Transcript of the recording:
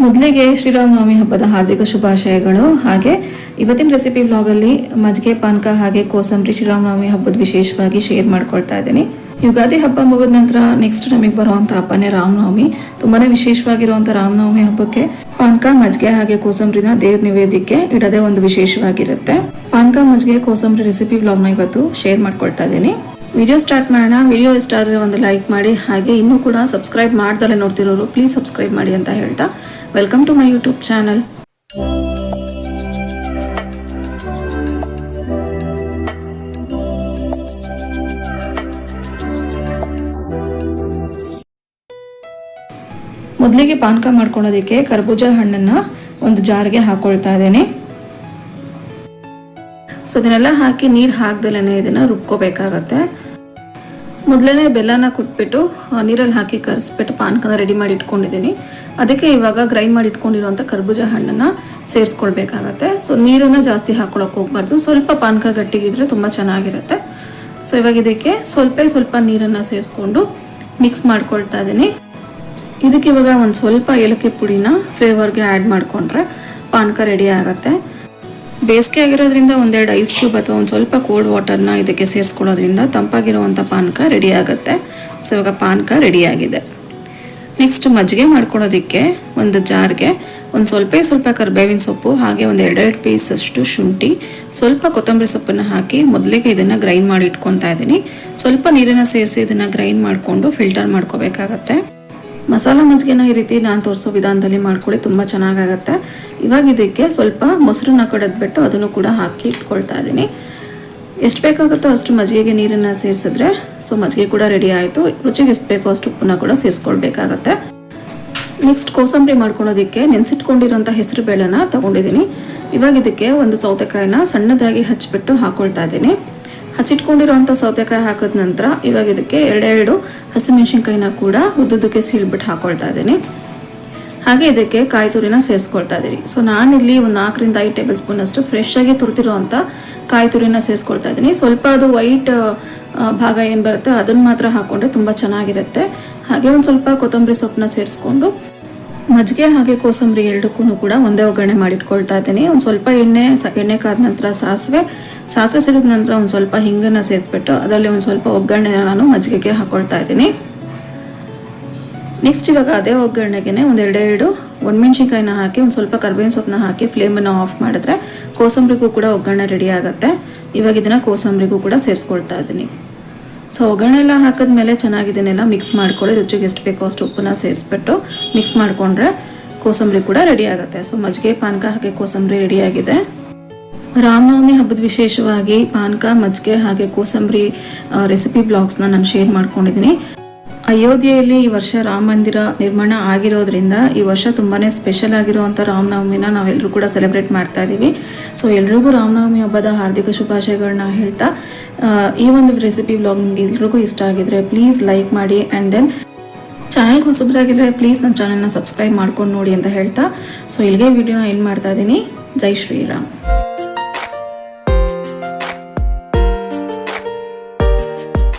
ಮೊದಲಿಗೆ ಶ್ರೀರಾಮನವಮಿ ಹಬ್ಬದ ಹಾರ್ದಿಕ ಶುಭಾಶಯಗಳು. ಹಾಗೆ ಇವತ್ತಿನ ರೆಸಿಪಿ ವ್ಲಾಗಲ್ಲಿ ಮಜ್ಜಿಗೆ, ಪಾನಕ ಹಾಗೆ ಕೋಸಂಬರಿ ಶ್ರೀರಾಮನವಮಿ ಹಬ್ಬದ ವಿಶೇಷವಾಗಿ ಶೇರ್ ಮಾಡ್ಕೊಳ್ತಾ ಇದ್ದೀನಿ. ಯುಗಾದಿ ಹಬ್ಬ ಮುಗಿದ ನಂತರ ನೆಕ್ಸ್ಟ್ ನಮಗೆ ಬರುವಂಥ ಹಬ್ಬನೇ ರಾಮನವಮಿ. ತುಂಬಾ ವಿಶೇಷವಾಗಿರುವಂಥ ರಾಮನವಮಿ ಹಬ್ಬಕ್ಕೆ ಪಾನಕ, ಮಜ್ಜಿಗೆ ಹಾಗೆ ಕೋಸಂಬರಿನ ದೇವ್ರ ನಿವೇದಿಕೆ ಇಡೋದೇ ಒಂದು ವಿಶೇಷವಾಗಿರುತ್ತೆ. ಪಾನಕ, ಮಜ್ಜಿಗೆ, ಕೋಸಂಬರಿ ರೆಸಿಪಿ ವ್ಲಾಗ್ನ ಇವತ್ತು ಶೇರ್ ಮಾಡ್ಕೊಳ್ತಾ ಇದ್ದೀನಿ. ವಿಡಿಯೋ ಸ್ಟಾರ್ಟ್ ಮಾಡೋಣ. ವಿಡಿಯೋ ಇಷ್ಟ ಆದರೆ ಒಂದು ಲೈಕ್ ಮಾಡಿ. ಹಾಗೆ ಇನ್ನೂ ಕೂಡ ಸಬ್ಸ್ಕ್ರೈಬ್ ಮಾಡ್ದಲೇ ನೋಡ್ತಿರೋರು, ಪ್ಲೀಸ್ ಸಬ್ಸ್ಕ್ರೈಬ್ ಮಾಡಿ ಅಂತ ಹೇಳ್ತಾ. Welcome to my YouTube channel ಮೊದಲಿಗೆ ಪಾನಕ ಮಾಡ್ಕೊಳ್ಳೋದಕ್ಕೆ ಕರ್ಬೂಜ ಹಣ್ಣನ್ನು ಒಂದು ಜಾರಿಗೆ ಹಾಕೊಳ್ತಾ ಇದ್ದೇನೆ. ಸೊ, ಇದನ್ನೆಲ್ಲ ಹಾಕಿ ನೀರು ಹಾಕ್ದಲೇ ಇದನ್ನು ರುಬ್ಕೋಬೇಕಾಗತ್ತೆ. ಮೊದಲೇ ಬೆಲ್ಲನ ಕುಟ್ಬಿಟ್ಟು ನೀರಲ್ಲಿ ಹಾಕಿ ಕರೆಸ್ಬಿಟ್ಟು ಪಾನಕನ ರೆಡಿ ಮಾಡಿ ಇಟ್ಕೊಂಡಿದ್ದೀನಿ. ಅದಕ್ಕೆ ಇವಾಗ ಗ್ರೈಂಡ್ ಮಾಡಿ ಇಟ್ಕೊಂಡಿರುವಂಥ ಕರ್ಬೂಜ ಹಣ್ಣನ್ನು ಸೇರಿಸ್ಕೊಳ್ಬೇಕಾಗತ್ತೆ. ಸೊ ನೀರನ್ನು ಜಾಸ್ತಿ ಹಾಕ್ಕೊಳಕ್ಕೆ ಹೋಗ್ಬಾರ್ದು. ಸ್ವಲ್ಪ ಪಾನಕ ಗಟ್ಟಿಗಿದ್ರೆ ತುಂಬ ಚೆನ್ನಾಗಿರುತ್ತೆ. ಸೊ ಇವಾಗ ಇದಕ್ಕೆ ಸ್ವಲ್ಪ ಸ್ವಲ್ಪ ನೀರನ್ನು ಸೇರಿಸ್ಕೊಂಡು ಮಿಕ್ಸ್ ಮಾಡ್ಕೊಳ್ತಾ ಇದ್ದೀನಿ. ಇದಕ್ಕೆ ಇವಾಗ ಒಂದು ಸ್ವಲ್ಪ ಏಲಕ್ಕಿ ಪುಡಿನ ಫ್ಲೇವರ್ಗೆ ಆ್ಯಡ್ ಮಾಡಿಕೊಂಡ್ರೆ ಪಾನಕ ರೆಡಿ ಆಗುತ್ತೆ. ಬೇಸಿಗೆ ಆಗಿರೋದ್ರಿಂದ ಒಂದೆರಡು ಐಸ್ ಕ್ಯೂಬ್ ಅಥವಾ ಒಂದು ಸ್ವಲ್ಪ ಕೋಲ್ಡ್ ವಾಟರ್ನ ಇದಕ್ಕೆ ಸೇರಿಸ್ಕೊಳ್ಳೋದ್ರಿಂದ ತಂಪಾಗಿರುವಂಥ ಪಾನಕ ರೆಡಿ ಆಗುತ್ತೆ. ಸೊ ಇವಾಗ ಪಾನಕ ರೆಡಿಯಾಗಿದೆ ನೆಕ್ಸ್ಟ್ ಮಜ್ಜಿಗೆ ಮಾಡ್ಕೊಳ್ಳೋದಕ್ಕೆ ಒಂದು ಜಾರ್ಗೆ ಒಂದು ಸ್ವಲ್ಪ ಸ್ವಲ್ಪ ಕರ್ಬೇವಿನ ಸೊಪ್ಪು, ಹಾಗೆ ಒಂದು ಎರಡೆರಡು ಪೀಸ್ ಅಷ್ಟು ಶುಂಠಿ, ಸ್ವಲ್ಪ ಕೊತ್ತಂಬರಿ ಸೊಪ್ಪನ್ನು ಹಾಕಿ ಮೊದಲಿಗೆ ಇದನ್ನು ಗ್ರೈಂಡ್ ಮಾಡಿ ಇಟ್ಕೊತಾ ಇದ್ದೀನಿ. ಸ್ವಲ್ಪ ನೀರನ್ನು ಸೇರಿಸಿ ಇದನ್ನು ಗ್ರೈಂಡ್ ಮಾಡಿಕೊಂಡು ಫಿಲ್ಟರ್ ಮಾಡ್ಕೋಬೇಕಾಗತ್ತೆ. ಮಸಾಲ ಮಜ್ಜಿಗೆನ ಈ ರೀತಿ ನಾನು ತೋರಿಸೋ ವಿಧಾನದಲ್ಲಿ ಮಾಡ್ಕೊಳ್ಳಿ, ತುಂಬ ಚೆನ್ನಾಗಾಗತ್ತೆ. ಇವಾಗ ಇದಕ್ಕೆ ಸ್ವಲ್ಪ ಮೊಸರನ್ನ ಕಡಿದ್ಬಿಟ್ಟು ಅದನ್ನು ಕೂಡ ಹಾಕಿ ಇಟ್ಕೊಳ್ತಾ ಇದ್ದೀನಿ ಎಷ್ಟು ಬೇಕಾಗುತ್ತೋ ಅಷ್ಟು ಮಜ್ಜಿಗೆಗೆ ನೀರನ್ನು ಸೇರಿಸಿದ್ರೆ, ಸೊ ಮಜ್ಜಿಗೆ ಕೂಡ ರೆಡಿ ಆಯಿತು. ರುಚಿಗೆ ಎಷ್ಟು ಬೇಕೋ ಅಷ್ಟು ಉಪ್ಪನ್ನ ಕೂಡ ಸೇರಿಸ್ಕೊಳ್ಬೇಕಾಗತ್ತೆ. ನೆಕ್ಸ್ಟ್ ಕೋಸಂಬರಿ ಮಾಡ್ಕೊಳ್ಳೋದಕ್ಕೆ ನೆನೆಸಿಟ್ಕೊಂಡಿರೋಂಥ ಹೆಸರು ಬೇಳೆನ ತಗೊಂಡಿದ್ದೀನಿ ಇವಾಗ ಇದಕ್ಕೆ ಒಂದು ಸೌತೆಕಾಯಿನ ಸಣ್ಣದಾಗಿ ಹಚ್ಚಿಬಿಟ್ಟು ಹಾಕೊಳ್ತಾ ಇದ್ದೀನಿ ಹಚ್ಚಿಟ್ಕೊಂಡಿರೋಂಥ ಸೌತೆಕಾಯಿ ಹಾಕಿದ ನಂತರ ಇವಾಗ ಇದಕ್ಕೆ ಎರಡೆರಡು ಹಸಿಮೆಣಸಿನ್ಕಾಯಿನ ಕೂಡ ಉದ್ದುದಕ್ಕೆ ಸೀಳ್ಬಿಟ್ಟು ಹಾಕೊಳ್ತಾ ಇದ್ದೀನಿ. ಹಾಗೆ ಇದಕ್ಕೆ ಕಾಯಿ ತುರಿನ ಸೇರಿಸ್ಕೊಳ್ತಾ ಇದ್ದೀನಿ. ಸೊ ನಾನಿಲ್ಲಿ ಒಂದು ನಾಲ್ಕರಿಂದ ಐದು ಟೇಬಲ್ ಸ್ಪೂನ್ ಅಷ್ಟು ಫ್ರೆಶ್ ಆಗಿ ತುರ್ತಿರೋವಂಥ ಕಾಯಿ ತುರಿನ ಸೇರಿಸ್ಕೊಳ್ತಾ ಇದ್ದೀನಿ. ಸ್ವಲ್ಪ ಅದು ವೈಟ್ ಭಾಗ ಏನು ಬರುತ್ತೆ ಅದನ್ನು ಮಾತ್ರ ಹಾಕೊಂಡ್ರೆ ತುಂಬ ಚೆನ್ನಾಗಿರುತ್ತೆ. ಹಾಗೆ ಒಂದು ಸ್ವಲ್ಪ ಕೊತ್ತಂಬರಿ ಸೊಪ್ಪನ್ನ ಸೇರಿಸ್ಕೊಂಡು ಮಜ್ಜಿಗೆ ಹಾಗೆ ಕೋಸಂಬರಿ ಎರಡಕ್ಕೂ ಕೂಡ ಒಂದೇ ಒಗ್ಗರಣೆ ಮಾಡಿಟ್ಕೊಳ್ತಾ ಇದ್ದೀನಿ. ಒಂದು ಸ್ವಲ್ಪ ಎಣ್ಣೆ ಎಣ್ಣೆ ಕಾದ ನಂತರ ಸಾಸಿವೆ. ಸಾಸಿವೆ ಸಿಡಿದ ನಂತರ ಒಂದು ಸ್ವಲ್ಪ ಹಿಂಗನ್ನು ಸೇರಿಸ್ಬಿಟ್ಟು ಅದರಲ್ಲಿ ಒಂದು ಸ್ವಲ್ಪ ಒಗ್ಗರಣೆ ನಾನು ಮಜ್ಜಿಗೆಗೆ ಹಾಕೊಳ್ತಾ ಇದ್ದೀನಿ. ನೆಕ್ಸ್ಟ್ ಇವಾಗ ಅದೇ ಒಗ್ಗರಣೆಗೆ ಒಂದು ಎರಡೆರಡು ಒಣಮೆಣ್ಸಿನ್ಕಾಯಿನ ಹಾಕಿ, ಒಂದು ಸ್ವಲ್ಪ ಕರ್ಬೇವಿನ ಸೊಪ್ಪನ್ನ ಹಾಕಿ ಫ್ಲೇಮನ್ನು ಆಫ್ ಮಾಡಿದ್ರೆ ಕೋಸಂಬರಿಗೂ ಕೂಡ ಒಗ್ಗರಣೆ ರೆಡಿ ಆಗುತ್ತೆ. ಇವಾಗ ಇದನ್ನು ಕೋಸಂಬರಿಗೂ ಕೂಡ ಸೇರಿಸ್ಕೊಳ್ತಾ ಇದ್ದೀನಿ. ಸೊ ಒಗ್ಗರಣೆ ಎಲ್ಲ ಹಾಕಿದ್ಮೇಲೆ ಚೆನ್ನಾಗಿ ಮಿಕ್ಸ್ ಮಾಡ್ಕೊಳ್ಳಿ. ರುಚಿಗೆ ಎಷ್ಟು ಬೇಕೋ ಅಷ್ಟು ಉಪ್ಪನ್ನ ಸೇರಿಸ್ಬಿಟ್ಟು ಮಿಕ್ಸ್ ಮಾಡಿಕೊಂಡ್ರೆ ಕೋಸಂಬರಿ ಕೂಡ ರೆಡಿ ಆಗುತ್ತೆ. ಸೊ ಮಜ್ಜಿಗೆ, ಪಾನಕ ಹಾಕಿ ಕೋಸಂಬರಿ ರೆಡಿಯಾಗಿದೆ ರಾಮನವಮಿ ಹಬ್ಬದ ವಿಶೇಷವಾಗಿ ಪಾನಕ, ಮಜ್ಜಿಗೆ ಹಾಗೆ ಕೋಸಂಬರಿ ರೆಸಿಪಿ ಬ್ಲಾಗ್ಸ್ನ ನಾನು ಶೇರ್ ಮಾಡ್ಕೊಂಡಿದ್ದೀನಿ. ಅಯೋಧ್ಯೆಯಲ್ಲಿ ಈ ವರ್ಷ ರಾಮ ಮಂದಿರ ನಿರ್ಮಾಣ ಆಗಿರೋದ್ರಿಂದ ಈ ವರ್ಷ ತುಂಬಾನೇ ಸ್ಪೆಷಲ್ ಆಗಿರುವಂಥ ರಾಮನವಮಿನ ನಾವೆಲ್ಲರೂ ಕೂಡ ಸೆಲೆಬ್ರೇಟ್ ಮಾಡ್ತಾ ಇದ್ದೀವಿ ಸೊ ಎಲ್ರಿಗೂ ರಾಮನವಮಿ ಹಬ್ಬದ ಹಾರ್ದಿಕ ಶುಭಾಶಯಗಳನ್ನ ಹೇಳ್ತಾ ಈ ಒಂದು ರೆಸಿಪಿ ಬ್ಲಾಗ್ ನಿಮಗೆ ಎಲ್ರಿಗೂ ಇಷ್ಟ ಆಗಿದ್ರೆ ಪ್ಲೀಸ್ ಲೈಕ್ ಮಾಡಿ ಆ್ಯಂಡ್ ದೆನ್ ಚಾನಲ್ಗೆ ಹೊಸಬರಾಗಿದ್ರೆ ಪ್ಲೀಸ್ ನನ್ನ ಚಾನಲ್ನ ಸಬ್ಸ್ಕ್ರೈಬ್ ಮಾಡ್ಕೊಂಡು ನೋಡಿ ಅಂತ ಹೇಳ್ತಾ. ಸೊ ಇಲ್ಲಿಗೆ ವಿಡಿಯೋನ ಏನು ಮಾಡ್ತಾ ಇದ್ದೀನಿ ಜೈ ಶ್ರೀರಾಮ್.